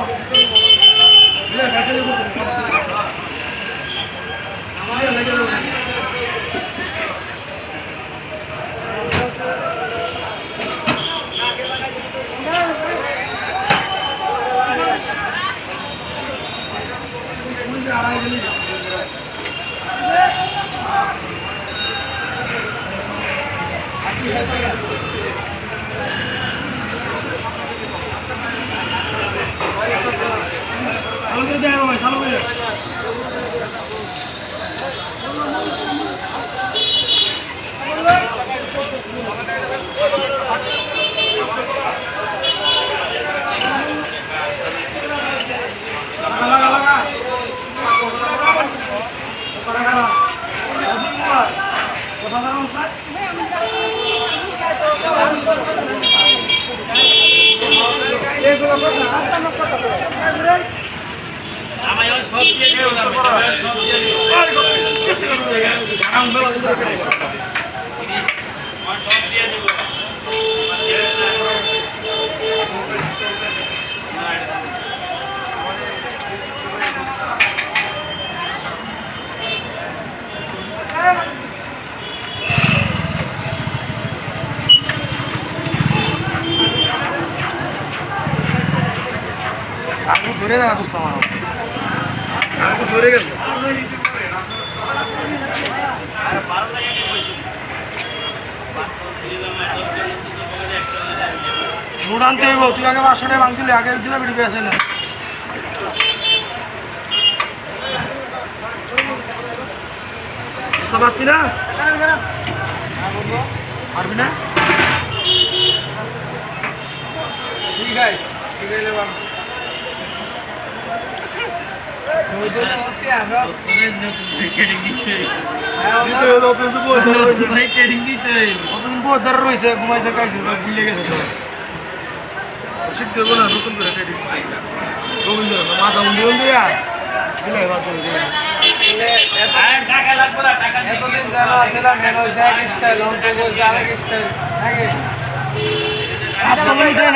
와. করে দেয় ভাই চালু করে লাগা লাগা আঙ্গুর ধরে না আমার আঙ্গুর ধরে গেছে। নোট আনতে হইব তুই আগে পাঁচশো টাকা ভাঙছিলি আগে দিলে বেড়ে পেয়েছে না বুঝতে না? পারবি না? ঠিক আছে ঠিক আছে বাবা দিতে হলো, তুই তো বই ধরে রয়েছে। কতদিন পর ধরে রয়েছে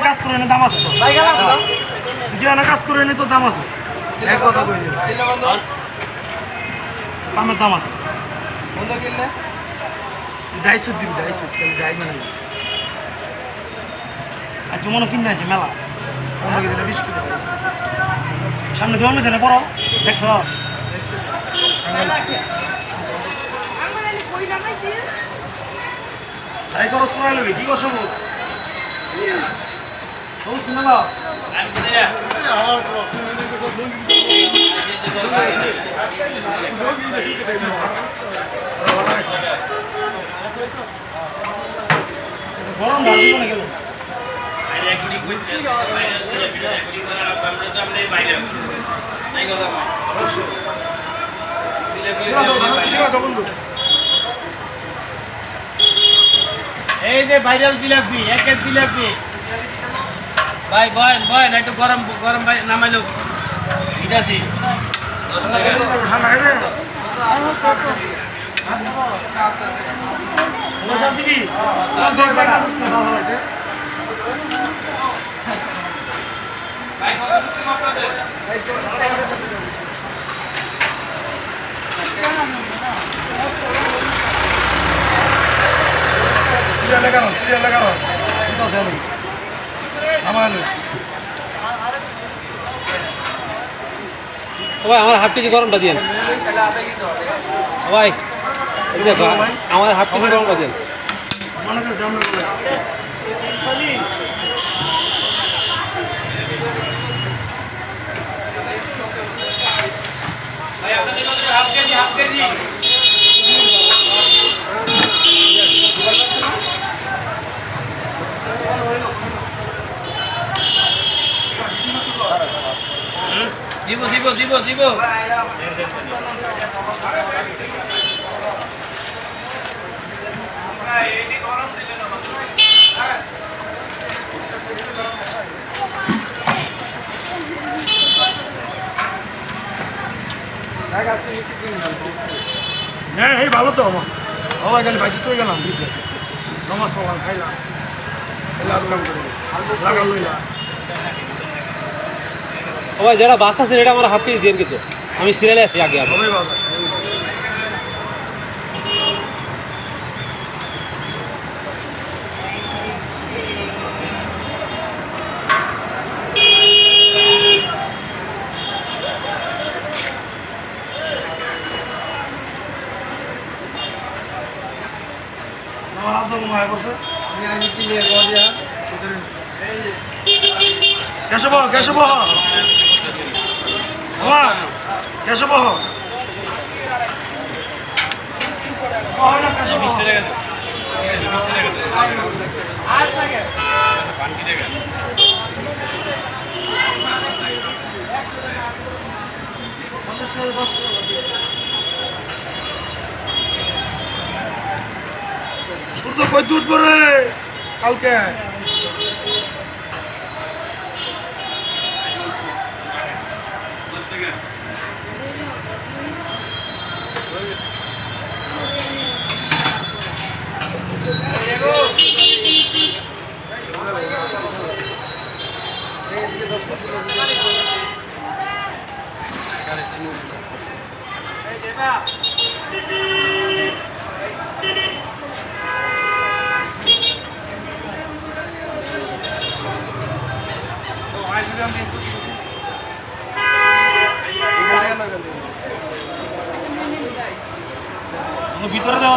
কাজ করে না দাম আছে কাজ করে নি তো দাম আছে দামের দাম আছে। বন্ধু কিনলে? ডাই সুদ দিবি ডাই সুদ তাহলে ডাই মানে আর মনে কিনে আছে মেলা। অন্য কিছু বিশ কিলো সামনে দোকান আছে না বড়? দেখছ? তাই করো শোনা লবি কি করছ সবুজ শুনে নাও। গরম ভালো না গেল বন্ধু এই যে ভাইরাল জিলাপি এক এক জিলাপি। ভাই, বয়েন বয়েন, একটু গরম গরম নামাইলো। দিদাসি দশ সিরিয়াল লাগানো সিরিয়াল লাগানো আমার ভাই, আমার হাফ কেজি গরমটা হবে ভাই দেখো, আমার হাফ কেজি গরমটা কেজি, হাফ কেজি। দিব দিব দিব দিব হ্যাঁ এই ভালো তো আমার। সবাই গেলে ভাই জিতে গেলাম দিতে নমাজ পড়লাম, খাইলাম। এলাম করে। লাগাল লইলাম ও ভাই যেটা বাস্তা আছে এটা আমার হাফ কেজি দিয়ে কিন্তু। আমি সিরিয়ালে আছি আগে আগে। সবাই বাবা বাবা কেশব সূর্য কই দুধ পরে? কালকে। Gracias.